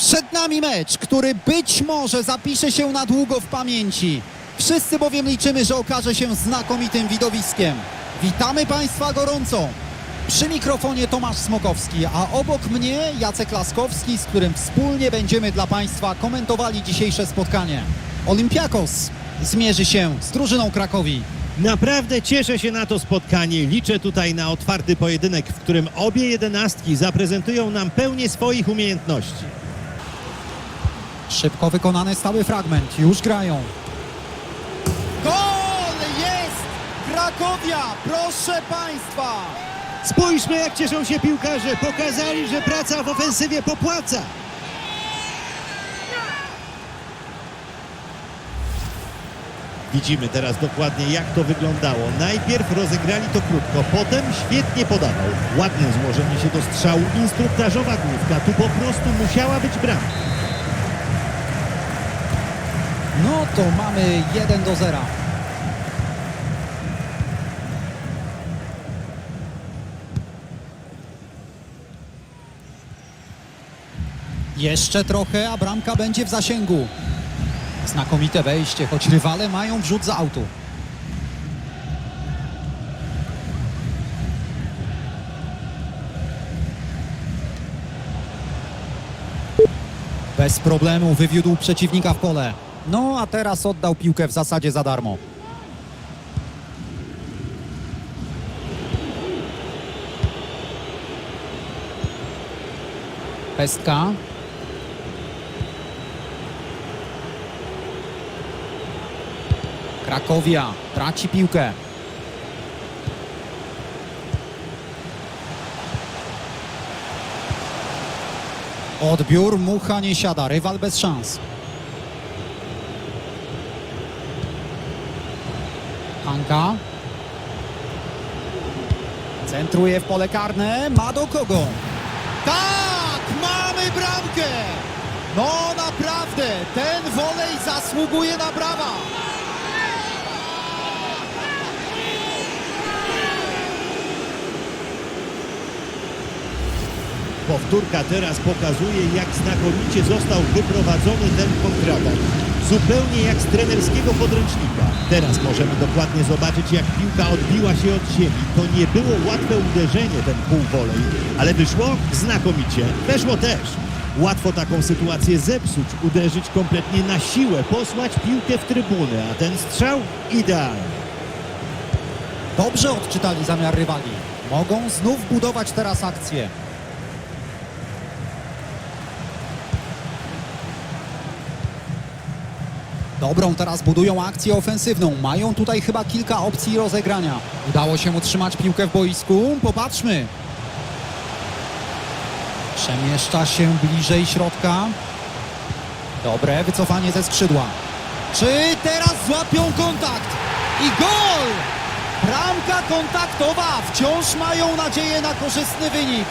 Przed nami mecz, który być może zapisze się na długo w pamięci. Wszyscy bowiem liczymy, że okaże się znakomitym widowiskiem. Witamy Państwa gorąco. Przy mikrofonie Tomasz Smokowski, a obok mnie Jacek Laskowski, z którym wspólnie będziemy dla Państwa komentowali dzisiejsze spotkanie. Olympiakos zmierzy się z drużyną Krakowi. Naprawdę cieszę się na to spotkanie. Liczę tutaj na otwarty pojedynek, w którym obie jedenastki zaprezentują nam pełnię swoich umiejętności. Szybko wykonany stały fragment, już grają. Gol jest! Krakowia, proszę Państwa! Spójrzmy, jak cieszą się piłkarze. Pokazali, że praca w ofensywie popłaca. Widzimy teraz dokładnie, jak to wyglądało. Najpierw rozegrali to krótko, potem świetnie podawał. Ładne złożenie się do strzału, instruktażowa główka. Tu po prostu musiała być bramka. No to mamy 1 do 0. Jeszcze trochę, a bramka będzie w zasięgu. Znakomite wejście, choć rywale mają wrzut za autu. Bez problemu wywiódł przeciwnika w pole. No a teraz oddał piłkę w zasadzie za darmo. Pestka. Krakowia traci piłkę. Odbiór, mucha nie siada, rywal bez szans. Hanka. Centruje w pole karne, ma do kogo? Tak, mamy bramkę! No naprawdę, ten wolej zasługuje na brawa. Powtórka teraz pokazuje, jak znakomicie został wyprowadzony ten kontratak. Zupełnie jak z trenerskiego podręcznika. Teraz możemy dokładnie zobaczyć, jak piłka odbiła się od ziemi. To nie było łatwe uderzenie, ten półwolej, ale wyszło znakomicie. Weszło też. Łatwo taką sytuację zepsuć, uderzyć kompletnie na siłę, posłać piłkę w trybuny, a ten strzał idealny. Dobrze odczytali zamiar rywali. Mogą znów budować teraz akcję. Dobrą teraz budują akcję ofensywną. Mają tutaj chyba kilka opcji rozegrania. Udało się utrzymać piłkę w boisku. Popatrzmy. Przemieszcza się bliżej środka. Dobre wycofanie ze skrzydła. Czy teraz złapią kontakt? I gol! Bramka kontaktowa. Wciąż mają nadzieję na korzystny wynik.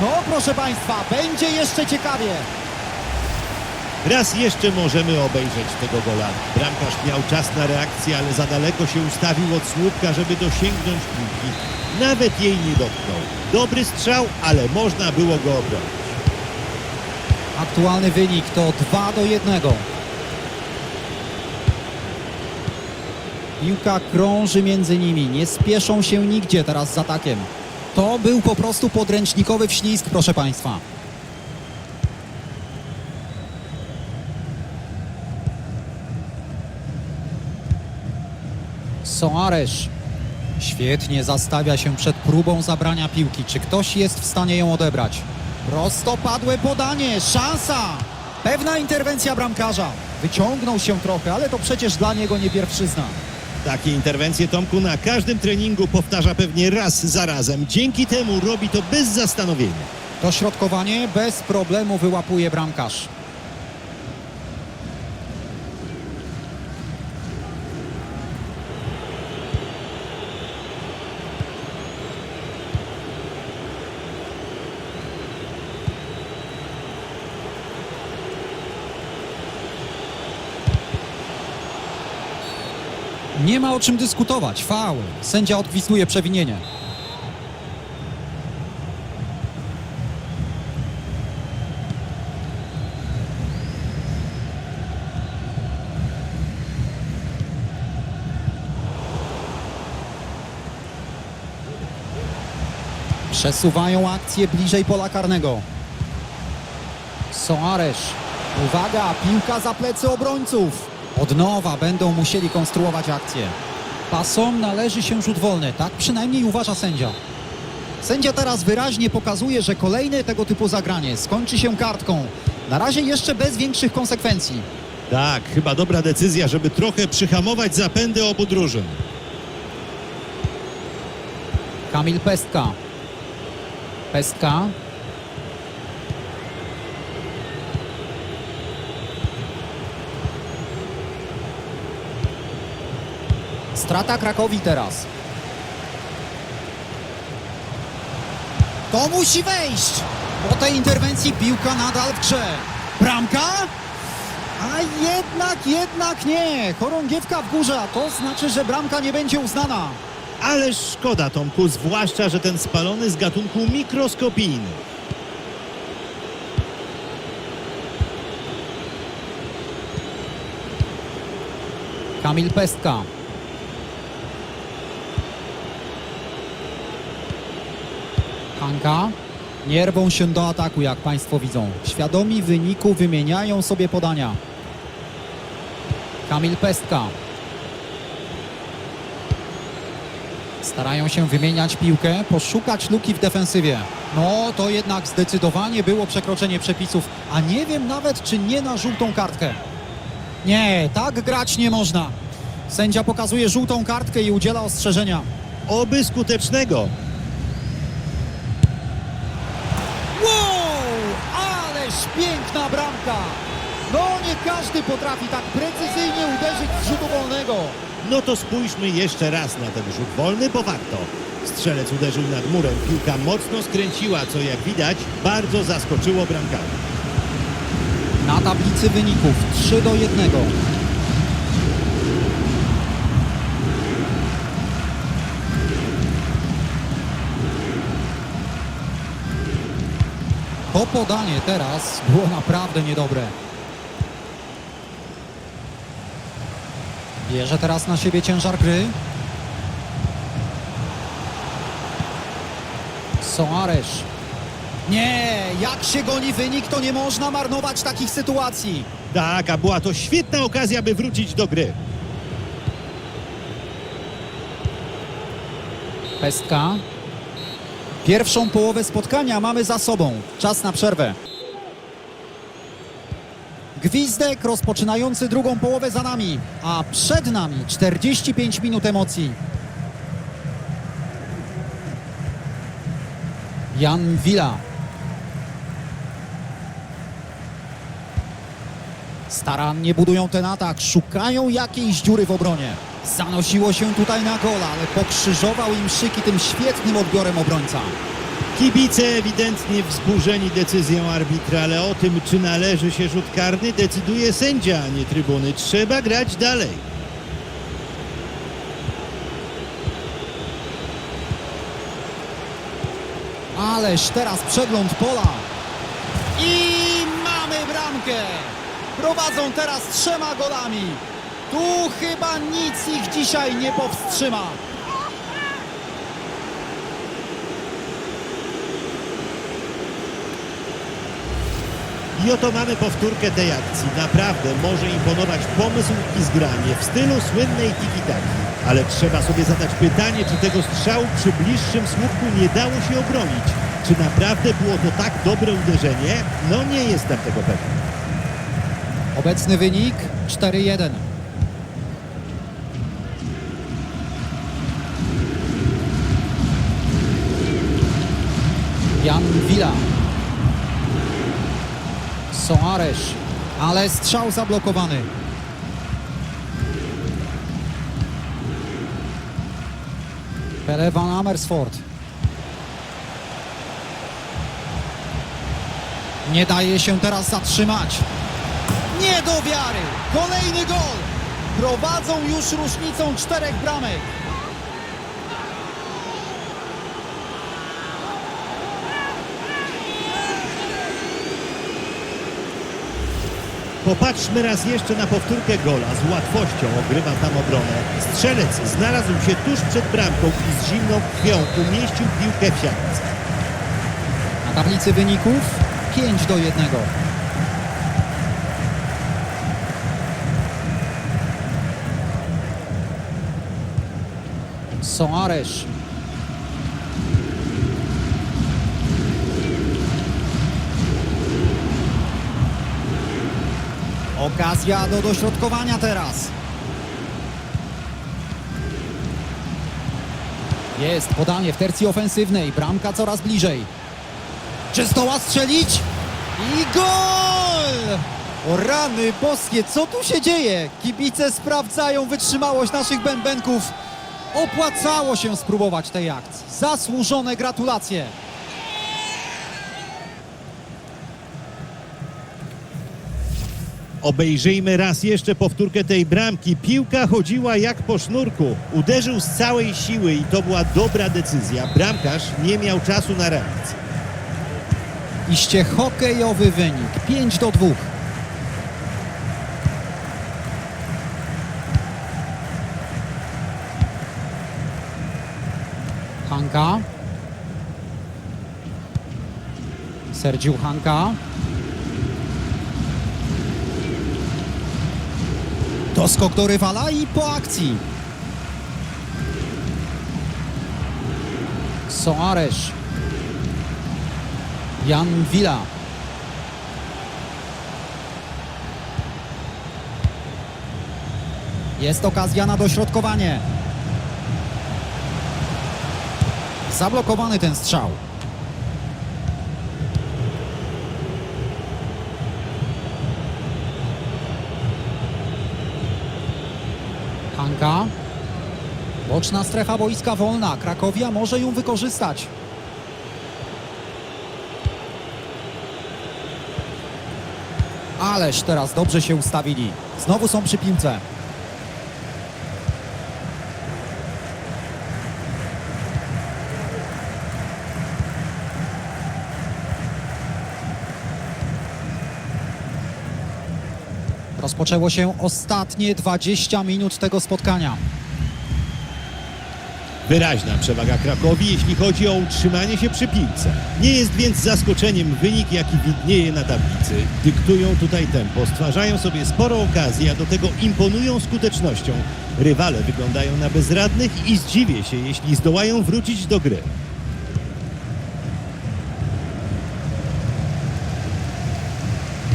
No proszę Państwa, będzie jeszcze ciekawie. Raz jeszcze możemy obejrzeć tego gola. Bramkarz miał czas na reakcję, ale za daleko się ustawił od słupka, żeby dosięgnąć piłki. Nawet jej nie dotknął. Dobry strzał, ale można było go obronić. Aktualny wynik to 2 do 1. Piłka krąży między nimi. Nie spieszą się nigdzie teraz z atakiem. To był po prostu podręcznikowy wślizg, proszę Państwa. Soares świetnie zastawia się przed próbą zabrania piłki. Czy ktoś jest w stanie ją odebrać? Prostopadłe podanie, szansa! Pewna interwencja bramkarza. Wyciągnął się trochę, ale to przecież dla niego nie pierwszyzna. Takie interwencje Tomku na każdym treningu powtarza pewnie raz za razem. Dzięki temu robi to bez zastanowienia. Dośrodkowanie bez problemu wyłapuje bramkarz. nie ma o czym dyskutować. Faul. Sędzia odgwizduje przewinienie. Przesuwają akcję bliżej pola karnego. Soares. Uwaga, piłka za plecy obrońców. Od nowa będą musieli konstruować akcję. Pasom należy się rzut wolny, tak przynajmniej uważa sędzia. Sędzia teraz wyraźnie pokazuje, że kolejne tego typu zagranie skończy się kartką. Na razie jeszcze bez większych konsekwencji. Tak, chyba dobra decyzja, żeby trochę przyhamować zapędy obu drużyn. Kamil Pestka. Pestka. Strata Krakowi teraz. To musi wejść! Po tej interwencji piłka nadal w grze. Bramka? A jednak, jednak nie. Chorągiewka w górze, a to znaczy, że bramka nie będzie uznana. Ale szkoda, Tomku, zwłaszcza, że ten spalony z gatunku mikroskopijny. Kamil Pestka. Hanka. Nie rwą się do ataku, jak Państwo widzą. Świadomi wyniku wymieniają sobie podania. Kamil Pestka. Starają się wymieniać piłkę, poszukać luki w defensywie. No, to jednak zdecydowanie było przekroczenie przepisów, a nie wiem nawet, czy nie na żółtą kartkę. Nie, tak grać nie można. Sędzia pokazuje żółtą kartkę i udziela ostrzeżenia. Oby skutecznego. Wow! Ależ piękna bramka! No nie każdy potrafi tak precyzyjnie uderzyć z rzutu wolnego. No to spójrzmy jeszcze raz na ten rzut wolny, bo warto. Strzelec uderzył nad murem, piłka mocno skręciła, co jak widać bardzo zaskoczyło bramkarza. Na tablicy wyników 3 do 1. To podanie teraz było naprawdę niedobre. Bierze teraz na siebie ciężar gry. Soares. Nie, jak się goni wynik, to nie można marnować takich sytuacji. Tak, a była to świetna okazja, by wrócić do gry. Pestka. Pierwszą połowę spotkania mamy za sobą. Czas na przerwę. Gwizdek rozpoczynający drugą połowę za nami, a przed nami 45 minut emocji. Jan Wila. Starannie budują ten atak, szukają jakiejś dziury w obronie. Zanosiło się tutaj na gola, ale pokrzyżował im szyki tym świetnym odbiorem obrońca. Kibice ewidentnie wzburzeni decyzją arbitra, ale o tym, czy należy się rzut karny, decyduje sędzia, a nie trybuny. Trzeba grać dalej. Ależ teraz przegląd pola. I mamy bramkę. Prowadzą teraz trzema golami. Tu chyba nic ich dzisiaj nie powstrzyma. I oto mamy powtórkę tej akcji. Naprawdę może imponować pomysł i zgranie w stylu słynnej tiki-taki. Ale trzeba sobie zadać pytanie, czy tego strzału przy bliższym słupku nie dało się obronić. Czy naprawdę było to tak dobre uderzenie? No nie jestem tego pewien. Obecny wynik 4-1. Jan Wila. Soares. Ale strzał zablokowany. Pele van Amersfoort. Nie daje się teraz zatrzymać. Nie do wiary! Kolejny gol! Prowadzą już różnicą czterech bramek. Popatrzmy raz jeszcze na powtórkę gola. Z łatwością ogrywa tam obronę. Strzelec znalazł się tuż przed bramką i z zimną krwią umieścił piłkę w siatce. Na tablicy wyników 5 do 1. Soares. Okazja do dośrodkowania teraz. Jest podanie w tercji ofensywnej. Bramka coraz bliżej. Czy zdoła strzelić? I gol! O rany boskie, co tu się dzieje? Kibice sprawdzają wytrzymałość naszych bębenków. Opłacało się spróbować tej akcji. Zasłużone gratulacje. Obejrzyjmy raz jeszcze powtórkę tej bramki. Piłka chodziła jak po sznurku. Uderzył z całej siły i to była dobra decyzja. Bramkarz nie miał czasu na reakcję. Iście hokejowy wynik 5 do 2. Hanka. Sergiu Hanka. Doskok do rywala i po akcji. Soares. Jan Villa. Jest okazja na dośrodkowanie. Zablokowany ten strzał. Hanka. Boczna strefa boiska wolna. Krakowia może ją wykorzystać. Ależ teraz dobrze się ustawili. Znowu są przy piłce. Rozpoczęło się ostatnie 20 minut tego spotkania. Wyraźna przewaga Krakowi, jeśli chodzi o utrzymanie się przy piłce. Nie jest więc zaskoczeniem wynik, jaki widnieje na tablicy. Dyktują tutaj tempo, stwarzają sobie sporo okazji, a do tego imponują skutecznością. Rywale wyglądają na bezradnych i zdziwię się, jeśli zdołają wrócić do gry.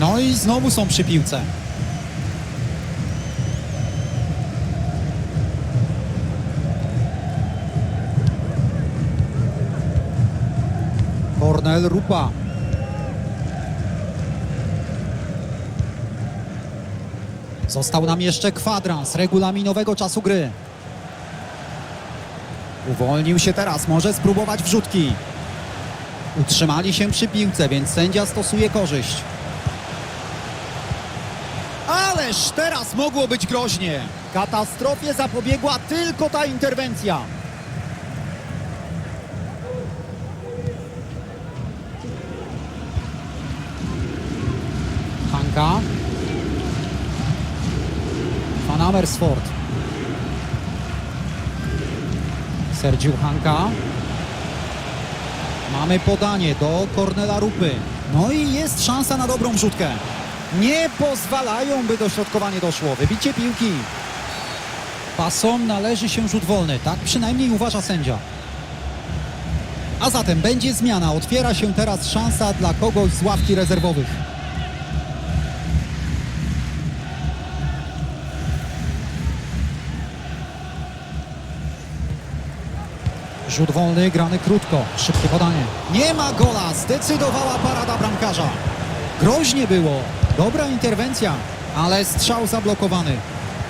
No i znowu są przy piłce. Kornel Rupa. Został nam jeszcze kwadrans regulaminowego czasu gry. Uwolnił się teraz, może spróbować wrzutki. Utrzymali się przy piłce, więc sędzia stosuje korzyść. Ależ teraz mogło być groźnie. Katastrofie zapobiegła tylko ta interwencja. Hanka. Van Amersfoort. Sergiu Hanka. Mamy podanie do Kornela Rupy. No i jest szansa na dobrą wrzutkę. Nie pozwalają, by dośrodkowanie doszło. Wybicie piłki. Pasom należy się rzut wolny. Tak przynajmniej uważa sędzia. A zatem będzie zmiana. Otwiera się teraz szansa dla kogoś z ławki rezerwowych. Rzut wolny, grany krótko. Szybkie podanie. Nie ma gola. Zdecydowała parada bramkarza. Groźnie było. Dobra interwencja, ale strzał zablokowany.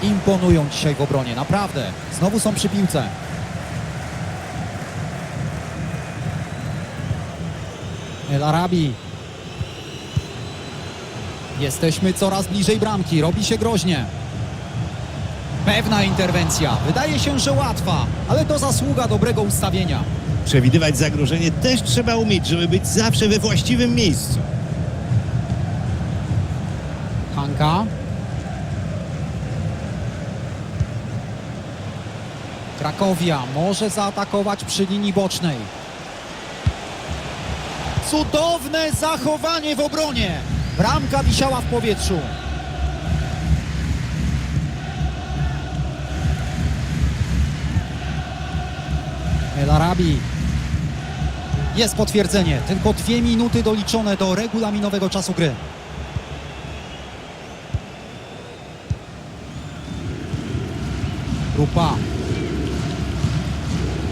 Imponują dzisiaj w obronie, naprawdę. Znowu są przy piłce. El Arabi. Jesteśmy coraz bliżej bramki. Robi się groźnie. Pewna interwencja. Wydaje się, że łatwa, ale to zasługa dobrego ustawienia. Przewidywać zagrożenie też trzeba umieć, żeby być zawsze we właściwym miejscu. Hanka. Krakowia może zaatakować przy linii bocznej. Cudowne zachowanie w obronie. Bramka wisiała w powietrzu. El Arabi. Jest potwierdzenie. Tylko dwie minuty doliczone do regulaminowego czasu gry. Rupa.